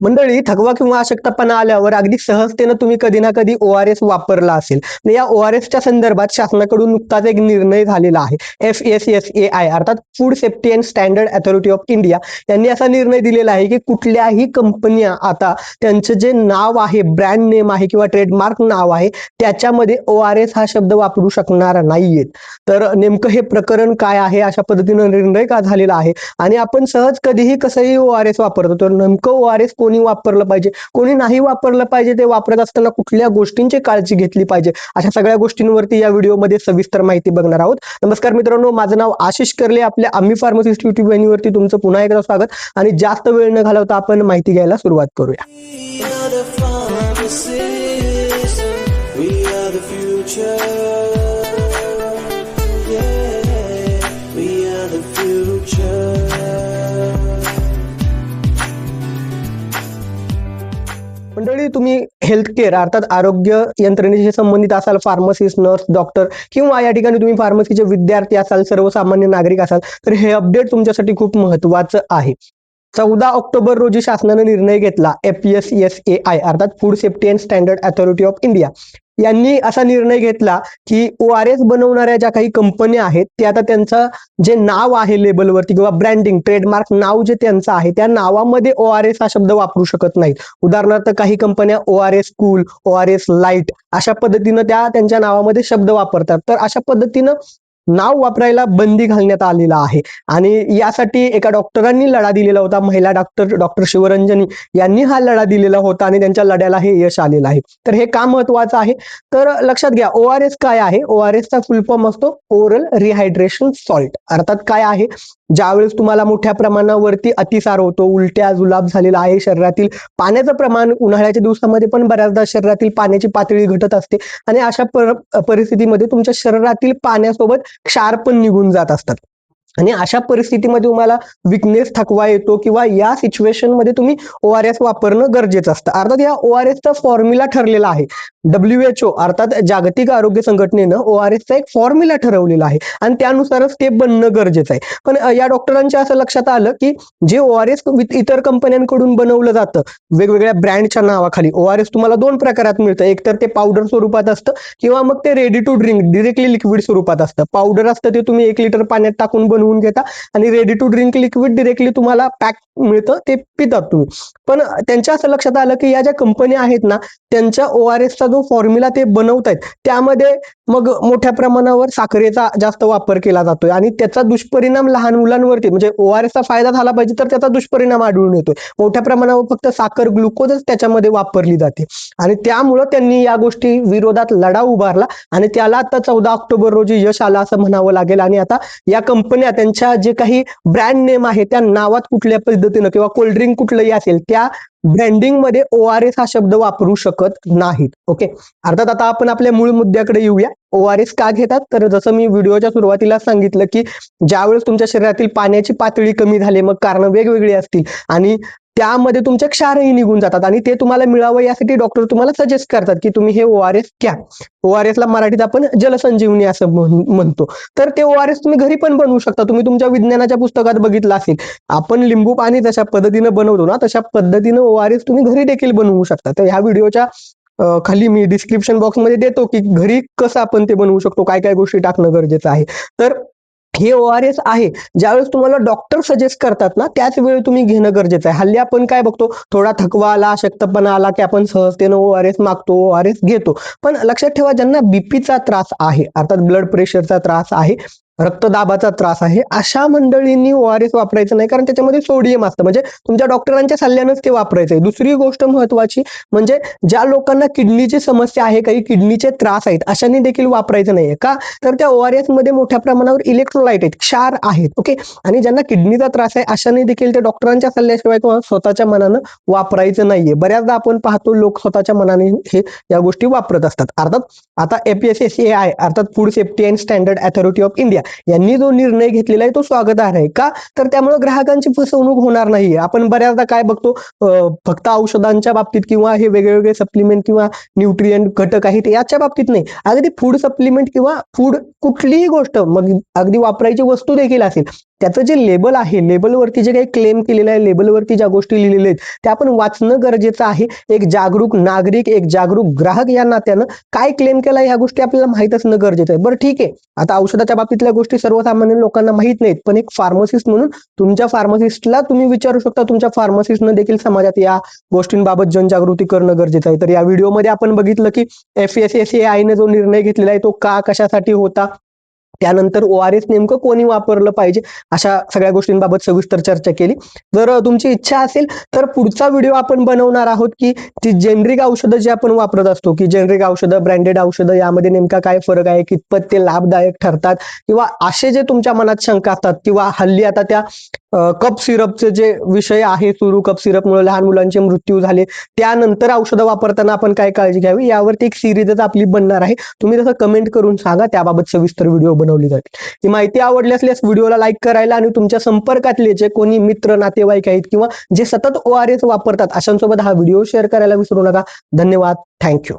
मंडळी थकवा किंवा अशक्तपणा आल्यावर अगदी सहजतेनं तुम्ही कधी ना कधी ओ आर एस वापरला असेल. या ओ आर एसच्या संदर्भात शासनाकडून नुकताच एक निर्णय झालेला आहे. F S S A I अर्थात food safety and standard authority of India यांनी असा निर्णय दिलेला आहे की कुठल्याही कंपन्या आता त्यांचं जे नाव आहे ब्रँड नेम आहे किंवा ट्रेडमार्क नाव आहे त्याच्यामध्ये ओ आर एस हा शब्द वापरू शकणार नाहीयेत. तर नेमकं हे प्रकरण काय आहे अशा पद्धतीनं निर्णय का झालेला आहे? आणि आपण सहज कधीही कसंही ओ आर एस वापरतो तर नेमकं ओ आर एस कोणी वापरलं पाहिजे? कोणी नाही वापरलं पाहिजे ते वापरत असताना कुठल्या गोष्टींची काळजी घेतली पाहिजे? अशा सगळ्या गोष्टींवरती या व्हिडिओमध्ये सविस्तर माहिती बघणार आहोत. नमस्कार मित्रांनो माझं नाव आशिष करले आपल्या आम्ही फार्मसिस्ट युट्यूब वाहिनीवरती तुमचं पुन्हा एकदा स्वागत. आणि जास्त वेळ न घालवता आपण माहिती घ्यायला सुरुवात करूया. जरी तुम्ही हेल्थ केअर अर्थात आरोग्य यंत्रणेशी संबंधित असाल फार्मसिस्ट नर्स डॉक्टर किंवा या ठिकाणी तुम्ही फार्मसीचे विद्यार्थी असाल सर्वसामान्य नागरिक असाल तर हे अपडेट तुमच्यासाठी खूप महत्वाचं आहे. चौदा ऑक्टोबर रोजी शासनाने निर्णय घेतला F S S A I अर्थात food safety and standard authority of India यांनी असा निर्णय घेतला की ओ आर एस बनवणाऱ्या ज्या काही कंपन्या आहेत ते आता त्यांचं जे नाव आहे लेबलवरती किंवा ब्रँडिंग ट्रेडमार्क नाव जे त्यांचं आहे त्या नावामध्ये ओ आर एस हा शब्द वापरू शकत नाहीत. उदाहरणार्थ काही कंपन्या O R S cool O R S light अशा पद्धतीनं त्या त्यांच्या नावामध्ये शब्द वापरतात. तर अशा पद्धतीनं नाव वापरायला बंदी घालण्यात आलेला आहे. आणि यासाठी एका डॉक्टरांनी लढा दिलेला होता. महिला डॉक्टर डॉक्टर शिवरंजनी यांनी हा लढा दिलेला होता आणि त्यांच्या लढ्याला हे यश आलेलं आहे. तर हे का महत्वाचं आहे? तर लक्षात घ्या ओ आर एस काय आहे? ओ आर एसचा फुलफॉर्म असतो ओरल रिहायड्रेशन सॉल्ट अर्थात काय आहे? ज्यावेळेस तुम्हाला मोठ्या प्रमाणावरती अतिसार होतो उलट्या जुलाब झालेला आहे शरीरातील पाण्याचं प्रमाण उन्हाळ्याच्या दिवसामध्ये पण बऱ्याचदा शरीरातील पाण्याची पातळी घटत असते. आणि अशा पर परिस्थितीमध्ये तुमच्या शरीरातील पाण्यासोबत क्षार पण निघून जात असतात. आणि अशा परिस्थितीमध्ये तुम्हाला विकनेस थकवा येतो किंवा या सिच्युएशनमध्ये तुम्ही ओ आर एस वापरणं गरजेचं असतं. अर्थात या ओ आर एसचा फॉर्म्युला ठरलेला आहे. डब्ल्यू एच ओ अर्थात जागतिक आरोग्य संघटनेनं ओ आर एसचा एक फॉर्म्युला ठरवलेला आहे. आणि त्यानुसारच ते बनणं गरजेचं आहे. पण या डॉक्टरांच्या असं लक्षात आलं की जे ओ आर एस इतर कंपन्यांकडून बनवलं जातं वेगवेगळ्या ब्रँडच्या नावाखाली ओ आर एस तुम्हाला दोन प्रकारात मिळतं. एक तर ते पावडर स्वरूपात असतं किंवा मग ते ready to drink directly liquid स्वरूपात असतं. पावडर असतं ते तुम्ही एक लिटर पाण्यात टाकून बनवून घेता. आणि ready to drink liquid directly तुम्हाला पॅक मिळतं ते पितात तुम्ही. पण त्यांच्या असं लक्षात आलं की या ज्या कंपन्या आहेत ना त्यांच्या ओ आर एसचा जो फॉर्म्युला ते बनवत आहेत त्यामध्ये मग मोठ्या प्रमाणावर साखरेचा जास्त वापर केला जातोय आणि त्याचा दुष्परिणाम लहान मुलांवरती म्हणजे ओ आर एसचा फायदा झाला पाहिजे तर त्याचा दुष्परिणाम आढळून येतोय. मोठ्या प्रमाणावर फक्त साखर ग्लुकोजच त्याच्यामध्ये वापरली जाते. आणि त्यामुळं त्यांनी या गोष्टी विरोधात लढा उभारला आणि त्याला आता चौदा ऑक्टोबर रोजी यश आलं असं म्हणावं लागेल. आणि आता या कंपन्या त्यांच्या जे काही ब्रँड नेम आहे त्या नावात कुठल्या पद्धतीनं किंवा कोल्ड्रिंक कुठलंही असेल त्या ब्रँडिंगमध्ये ओ आर एस हा शब्द वापरू शकत नाहीत. ओके अर्थात आता आपण आपल्या मूळ मुद्द्याकडे येऊया. ओ आर एस का घेतात? तर जसं मी व्हिडिओच्या सुरुवातीला सांगितलं की ज्यावेळेस तुमच्या शरीरातील पाण्याची पातळी कमी झाली मग कारण वेगवेगळी असतील आणि त्यामध्ये तुमच्या क्षारही निघून जातात आणि ते तुम्हाला मिळावं यासाठी डॉक्टर तुम्हाला सजेस्ट करतात की तुम्ही हे ओ आर एस घ्या. ओ आर एसला मराठीत आपण जलसंजीवनी असं म्हणतो. तर ते ओ आर एस तुम्ही घरी पण बनवू शकता. तुम्ही तुमच्या विज्ञानाच्या पुस्तकात बघितलं असेल. आपण लिंबू पाणी जशा पद्धतीनं बनवतो ना तशा पद्धतीनं ओ आर एस तुम्ही घरी देखील बनवू शकता. तर ह्या व्हिडिओच्या खाली मी डिस्क्रिप्शन बॉक्समध्ये देतो की घरी कसं आपण ते बनवू शकतो काय काय गोष्टी टाकणं गरजेचं आहे. तर हे ओ आर एस आहे. ज्यावेळेस तुम्हाला डॉक्टर सजेस्ट करतात ना त्याच वेळी तुम्ही घेणं गरजेचं आहे. हल्ली आपण काय बघतो थोडा थकवा आला अशक्तपणा आला की आपण सहजतेनं ओ आर एस मागतो ओ आर एस घेतो. पण लक्षात ठेवा ज्यांना बीपीचा त्रास आहे अर्थात ब्लड प्रेशरचा त्रास आहे रक्तदाबाचा त्रास आहे. अशा मंडळींनी ओ आर एस वापरायचं नाही कारण त्याच्यामध्ये सोडियम असतं. म्हणजे तुमच्या डॉक्टरांच्या सल्ल्यानंच ते वापरायचं आहे दुसरी गोष्ट महत्वाची म्हणजे ज्या लोकांना किडनीची समस्या आहे काही किडनीचे त्रास आहेत अशांनी देखील वापरायचं नाहीये. का? तर त्या ओ आर एसमध्ये मोठ्या प्रमाणावर इलेक्ट्रोलाइट आहेत क्षार आहेत ओके? आणि ज्यांना किडनीचा त्रास आहे अशांनी देखील ते डॉक्टरांच्या सल्ल्याशिवाय किंवा स्वतःच्या मनानं वापरायचं नाहीये. बऱ्याचदा आपण पाहतो लोक स्वतःच्या मनाने हे या गोष्टी वापरत असतात. अर्थात आता A P S S A A I अर्थात food safety and standard authority of India यांनी जो निर्णय घेतलेला आहे तो स्वागतार्ह आहे. का? तर त्यामुळे ग्राहकांची फसवणूक होणार नाहीये. आपण बऱ्याचदा काय बघतो फक्त औषधांच्या बाबतीत किंवा हे वेगवेगळे सप्लिमेंट किंवा न्यूट्रियंट घटक आहेत याच्या बाबतीत नाही. अगदी फूड सप्लिमेंट किंवा फूड कुठलीही गोष्ट मग अगदी वापरायची वस्तू देखील असेल त्याचं जे लेबल आहे लेबलवरती जे काही क्लेम केलेलं आहे लेबलवरती ज्या गोष्टी लिहिलेल्या आहेत त्या आपण वाचणं गरजेचं आहे. एक जागरूक नागरिक एक जागरूक ग्राहक या नात्यानं काय क्लेम केला ह्या गोष्टी आपल्याला माहीत असणं गरजेचं आहे. बरं ठीक आहे. आता औषधाच्या बाबतीतल्या गोष्टी सर्वसामान्य लोकांना माहीत नाहीत पण एक फार्मसिस्ट म्हणून तुमच्या फार्मसिस्टला तुम्ही विचारू शकता तुमच्या फार्मसिस्टनं देखील समाजात या गोष्टींबाबत जनजागृती करणं गरजेचं आहे. तर या व्हिडिओमध्ये आपण बघितलं की एफ एस एस आयने जो निर्णय घेतलेला आहे तो का कशासाठी होता? त्यानंतर ओ आर एस नेमकं कोणी वापरलं पाहिजे? अशा सगळ्या गोष्टींबाबत सविस्तर चर्चा केली. जर तुमची इच्छा असेल तर पुढचा व्हिडिओ आपण बनवणार आहोत की ती जेनरिक औषधं जी आपण वापरत असतो की जेनरिक औषधं ब्रँडेड औषधं यामध्ये नेमका काय फरक आहे कितपत ते लाभदायक ठरतात किंवा असे जे तुमच्या मनात शंका असतात किंवा हल्ली आता त्या कप सिरपचे जे विषय आहे सुरू कप सिरपमुळे लहान मुलांचे मृत्यू झाले. त्यानंतर औषधं वापरताना आपण काय काळजी घ्यावी? यावरती एक सिरीजच आपली बनणार आहे. तुम्ही तसं कमेंट करून सांगा त्याबाबत सविस्तर व्हिडिओ बनवली जाईल. ही माहिती आवडली असल्यास व्हिडिओला लाईक करायला आणि तुमच्या संपर्कातले जे कोणी मित्र नातेवाईक आहेत किंवा जे सतत ओ आर एस वापरतात अशांसोबत हा व्हिडिओ शेअर करायला विसरू नका. धन्यवाद. थँक्यू